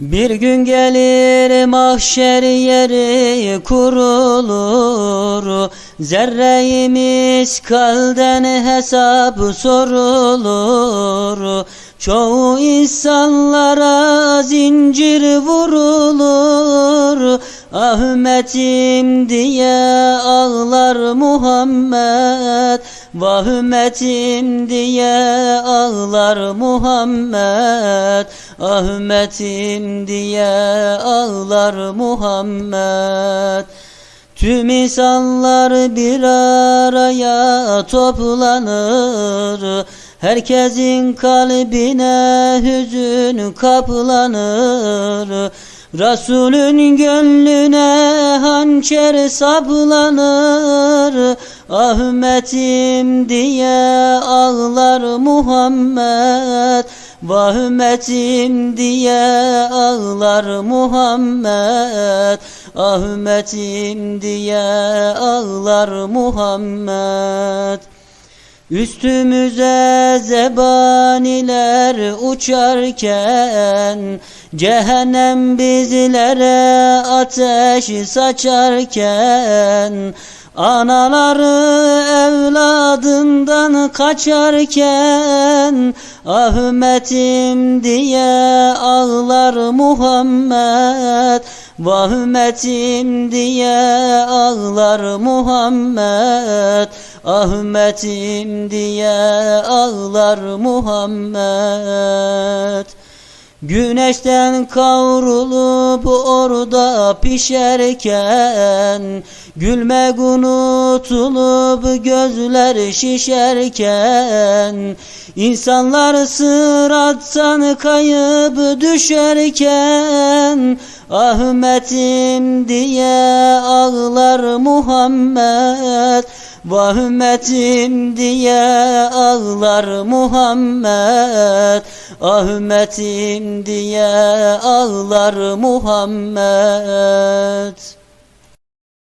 Bir gün gelir mahşer yeri kurulur. Zerre-i miskalden hesap sorulur. Çoğu insanlara zincir vurulur. Ahmetim diye ağlar Muhammed. Vahmetim diye ağlar Muhammed Ahmetim diye ağlar Muhammed. Tüm insanlar bir araya toplanır. Herkesin kalbine hüzün kaplanır. Resulün gönlüne hançer saplanır Ahmetim diye ağlar Muhammed. Vahmetim diye ağlar Muhammed. Ahmetim diye ağlar Muhammed Üstümüze zebaniler uçarken Cehennem bizlere ateş saçarken Anaları evladından kaçarken Ahmetim diye ağlar Muhammed. Vahmetim diye ağlar Muhammed. Ahmetim diye ağlar Muhammed Güneşten kavrulup orada pişerken Gülmek unutulup gözler şişerken İnsanlar sırattan kayıp düşerken Ahmetim diye ağlar Muhammed Vahmetim diye ağlar Muhammed. Ahmetim diye ağlar Muhammed